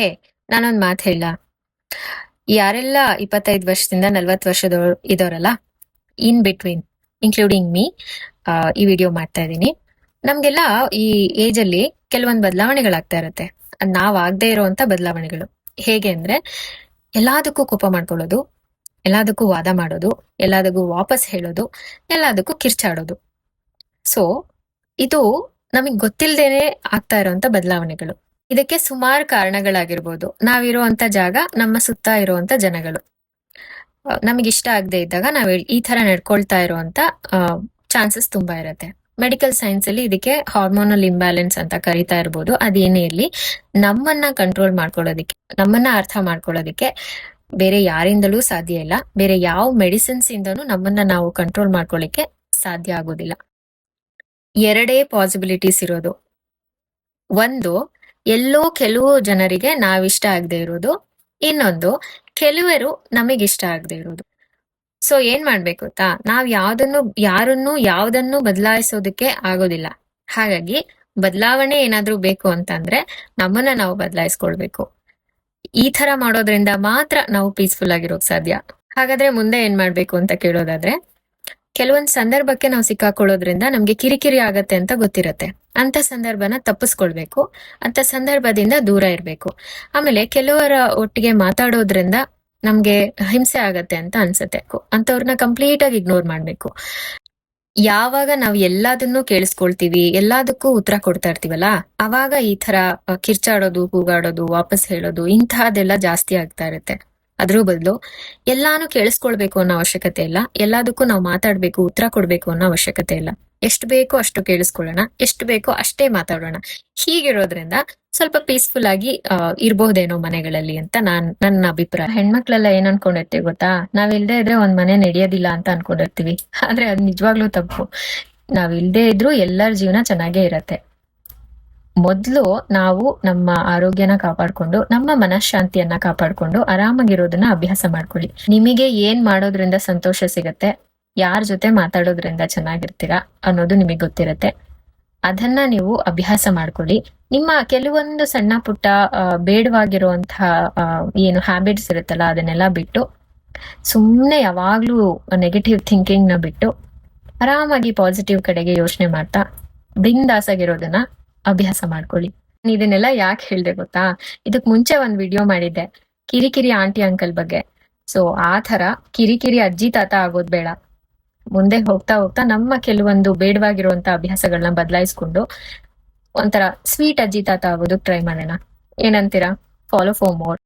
ಹೇ ನಾನೊಂದ್ ಮಾತು ಹೇಳ. ಯಾರೆಲ್ಲ ಇಪ್ಪತ್ತೈದು ವರ್ಷದಿಂದ ನಲ್ವತ್ತು ವರ್ಷದವ್ರು ಇದಾರಲ್ಲ ಇನ್ ಬಿಟ್ವೀನ್ ಇನ್ಕ್ಲೂಡಿಂಗ್ ಮೀ ಈ ವಿಡಿಯೋ ಮಾಡ್ತಾ ಇದ್ದೀನಿ. ನಮ್ಗೆಲ್ಲ ಈ ಏಜ್ ಅಲ್ಲಿ ಕೆಲವೊಂದು ಬದಲಾವಣೆಗಳಾಗ್ತಾ ಇರತ್ತೆ. ಅದ್ ನಾವ್ ಆಗದೆ ಇರುವಂತ ಬದಲಾವಣೆಗಳು. ಹೇಗೆ ಅಂದ್ರೆ, ಎಲ್ಲದಕ್ಕೂ ಕೋಪ ಮಾಡ್ಕೊಳ್ಳೋದು, ಎಲ್ಲದಕ್ಕೂ ವಾದ ಮಾಡೋದು, ಎಲ್ಲದಕ್ಕೂ ವಾಪಸ್ ಹೇಳೋದು, ಎಲ್ಲದಕ್ಕೂ ಕಿರ್ಚಾಡೋದು. ಸೊ ಇದು ನಮಗ್ ಗೊತ್ತಿಲ್ಲದೇನೆ ಆಗ್ತಾ ಇರುವಂತ ಬದಲಾವಣೆಗಳು. ಇದಕ್ಕೆ ಸುಮಾರು ಕಾರಣಗಳಾಗಿರ್ಬೋದು. ನಾವಿರುವಂತ ಜಾಗ, ನಮ್ಮ ಸುತ್ತ ಇರುವಂತ ಜನಗಳು. ನಮಗೆ ಇಷ್ಟ ಆಗದೆ ಇದ್ದಾಗ ನಾವು ಈ ತರ ನಡ್ಕೊಳ್ತಾ ಇರುವಂತ ಚಾನ್ಸಸ್ ತುಂಬಾ ಇರತ್ತೆ. ಮೆಡಿಕಲ್ ಸೈನ್ಸ್ ಅಲ್ಲಿ ಇದಕ್ಕೆ ಹಾರ್ಮೋನಲ್ ಇಂಬ್ಯಾಲೆನ್ಸ್ ಅಂತ ಕರಿತಾ ಇರ್ಬೋದು. ಅದೇನೇ ಇರ್ಲಿ, ನಮ್ಮನ್ನ ಕಂಟ್ರೋಲ್ ಮಾಡ್ಕೊಳ್ಳೋದಿಕ್ಕೆ, ನಮ್ಮನ್ನ ಅರ್ಥ ಮಾಡ್ಕೊಳ್ಳೋದಿಕ್ಕೆ ಬೇರೆ ಯಾರಿಂದಲೂ ಸಾಧ್ಯ ಇಲ್ಲ. ಬೇರೆ ಯಾವ ಮೆಡಿಸಿನ್ಸ್ ಇಂದನೂ ನಮ್ಮನ್ನ ನಾವು ಕಂಟ್ರೋಲ್ ಮಾಡ್ಕೊಳ್ಳಿಕ್ಕೆ ಸಾಧ್ಯ ಆಗೋದಿಲ್ಲ. ಎರಡೇ ಪಾಸಿಬಿಲಿಟೀಸ್ ಇರೋದು. ಒಂದು ಎಲ್ಲೋ ಕೆಲವು ಜನರಿಗೆ ನಾವಿಷ್ಟ ಆಗದೆ ಇರೋದು. ಇನ್ನೊಂದು, ಕೆಲವರು ಇಷ್ಟ ಆಗದೆ ಇರೋದು. ಸೊ ಏನ್ ಮಾಡ್ಬೇಕು ಗೊತ್ತಾ? ನಾವ್ ಯಾವ್ದನ್ನು, ಯಾರನ್ನು, ಯಾವ್ದನ್ನು ಬದಲಾಯಿಸೋದಕ್ಕೆ ಆಗೋದಿಲ್ಲ. ಹಾಗಾಗಿ, ಬದಲಾವಣೆ ಏನಾದ್ರೂ ಬೇಕು ಅಂತಂದ್ರೆ, ನಮ್ಮನ್ನ ನಾವು ಬದಲಾಯಿಸ್ಕೊಳ್ಬೇಕು. ಈ ತರ ಮಾಡೋದ್ರಿಂದ ಮಾತ್ರ ನಾವು ಪೀಸ್ಫುಲ್ ಆಗಿರೋಕ್ ಸಾಧ್ಯ. ಹಾಗಾದ್ರೆ ಮುಂದೆ ಏನ್ ಮಾಡ್ಬೇಕು ಅಂತ ಕೇಳೋದಾದ್ರೆ, ಕೆಲವೊಂದ್ ಸಂದರ್ಭಕ್ಕೆ ನಾವು ಸಿಕ್ಕಾಕೊಳ್ಳೋದ್ರಿಂದ ನಮ್ಗೆ ಕಿರಿಕಿರಿ ಆಗತ್ತೆ ಅಂತ ಗೊತ್ತಿರತ್ತೆ. ಅಂತ ಸಂದರ್ಭನ ತಪ್ಪಿಸ್ಕೊಳ್ಬೇಕು ಅಂತ ಸಂದರ್ಭದಿಂದ ದೂರ ಇರ್ಬೇಕು. ಆಮೇಲೆ ಕೆಲವರ ಒಟ್ಟಿಗೆ ಮಾತಾಡೋದ್ರಿಂದ ನಮ್ಗೆ ಹಿಂಸೆ ಆಗತ್ತೆ ಅಂತ ಅನ್ಸತ್ತೆ. ಅಂತವ್ರನ್ನ ಕಂಪ್ಲೀಟ್ ಆಗಿ ಇಗ್ನೋರ್ ಮಾಡ್ಬೇಕು. ಯಾವಾಗ ನಾವ್ ಎಲ್ಲದನ್ನೂ ಕೇಳಿಸ್ಕೊಳ್ತೀವಿ, ಎಲ್ಲದಕ್ಕೂ ಉತ್ತರ ಕೊಡ್ತಾ ಇರ್ತೀವಲ್ಲ, ಅವಾಗ ಈ ತರ ಕಿರ್ಚಾಡೋದು, ಕೂಗಾಡೋದು, ವಾಪಸ್ ಹೇಳೋದು ಇಂತಹದೆಲ್ಲ ಜಾಸ್ತಿ ಆಗ್ತಾ ಇರುತ್ತೆ. ಅದ್ರ ಬದಲು ಎಲ್ಲಾನು ಕೇಳಿಸ್ಕೊಳ್ಬೇಕು ಅನ್ನೋ ಅವಶ್ಯಕತೆ ಇಲ್ಲ. ಎಲ್ಲದಕ್ಕೂ ನಾವು ಮಾತಾಡ್ಬೇಕು, ಉತ್ತರ ಕೊಡ್ಬೇಕು ಅನ್ನೋ ಅವಶ್ಯಕತೆ ಇಲ್ಲ. ಎಷ್ಟು ಬೇಕೋ ಅಷ್ಟು ಕೇಳಿಸ್ಕೊಳ್ಳೋಣ, ಎಷ್ಟು ಬೇಕೋ ಅಷ್ಟೇ ಮಾತಾಡೋಣ. ಹೀಗಿರೋದ್ರಿಂದ ಸ್ವಲ್ಪ ಪೀಸ್ಫುಲ್ ಆಗಿ ಇರಬಹುದೇನೋ ಮನೆಗಳಲ್ಲಿ ಅಂತ ನಾನ್, ನನ್ನ ಅಭಿಪ್ರಾಯ. ಹೆಣ್ಮಕ್ಳೆಲ್ಲ ಏನ್ ಅನ್ಕೊಂಡಿರ್ತೀವಿ ಗೊತ್ತಾ? ನಾವ್ ಇಲ್ದೇ ಇದ್ರೆ ಒಂದ್ ಮನೆ ನಡೆಯೋದಿಲ್ಲ ಅಂತ ಅನ್ಕೊಂಡಿರ್ತೀವಿ. ಆದ್ರೆ ಅದ್ ನಿಜವಾಗ್ಲೂ ತಪ್ಪು. ನಾವ್ ಇಲ್ದೇ ಇದ್ರೂ ಎಲ್ಲರ ಜೀವನ ಚೆನ್ನಾಗೇ ಇರತ್ತೆ. ಮೊದ್ಲು ನಾವು ನಮ್ಮ ಆರೋಗ್ಯನ ಕಾಪಾಡ್ಕೊಂಡು, ನಮ್ಮ ಮನಃಶಾಂತಿಯನ್ನ ಕಾಪಾಡ್ಕೊಂಡು ಆರಾಮಾಗಿರೋದನ್ನ ಅಭ್ಯಾಸ ಮಾಡ್ಕೊಳ್ಳಿ. ನಿಮಗೆ ಏನ್ ಮಾಡೋದ್ರಿಂದ ಸಂತೋಷ ಸಿಗತ್ತೆ? ಯಾರ ಜೊತೆ ಮಾತಾಡೋದ್ರಿಂದ ಚೆನ್ನಾಗಿರ್ತೀರಾ ಅನ್ನೋದು ನಿಮಗೆ ಗೊತ್ತಿರತ್ತೆ. ಅದನ್ನ ನೀವು ಅಭ್ಯಾಸ ಮಾಡ್ಕೊಳ್ಳಿ. ನಿಮ್ಮ ಕೆಲವೊಂದು ಸಣ್ಣ ಪುಟ್ಟ ಬೇಡವಾಗಿರುವಂತಹ ಏನು ಹ್ಯಾಬಿಟ್ಸ್ ಇರುತ್ತಲ್ಲ, ಅದನ್ನೆಲ್ಲ ಬಿಟ್ಟು ಸುಮ್ಮನೆ ಯಾವಾಗ್ಲೂ ನೆಗೆಟಿವ್ ಥಿಂಕಿಂಗ್ನ ಬಿಟ್ಟು, ಆರಾಮಾಗಿ ಪಾಸಿಟಿವ್ ಕಡೆಗೆ ಯೋಚನೆ ಮಾಡ್ತಾ, ಬಿಂದಾಸಾಗಿರೋದನ್ನ ಅಭ್ಯಾಸ ಮಾಡ್ಕೊಳ್ಳಿ. ನಾನ್ ಇದನ್ನೆಲ್ಲ ಯಾಕೆ ಹೇಳ್ದೆ ಗೊತ್ತಾ? ಇದಕ್ ಮುಂಚೆ ಒಂದ್ ವಿಡಿಯೋ ಮಾಡಿದ್ದೆ. ಕಿರಿಕಿರಿ ಆಂಟಿ ಅಂಕಲ್ ಬಗ್ಗೆ. ಸೊ ಆ ತರ ಕಿರಿಕಿರಿ ಅಜ್ಜಿ ತಾತ ಆಗೋದ್ ಬೇಡ. ಮುಂದೆ ಹೋಗ್ತಾ ಹೋಗ್ತಾ ನಮ್ಮ ಕೆಲವೊಂದು ಬೇಡವಾಗಿರುವಂತ ಅಭ್ಯಾಸಗಳನ್ನ ಬದಲಾಯಿಸ್ಕೊಂಡು ಒಂಥರ ಸ್ವೀಟ್ ಅಜ್ಜಿ ತಾತ ಆಗೋದಕ್ಕೆ ಟ್ರೈ ಮಾಡೋಣ. ಏನಂತೀರಾ? Follow for more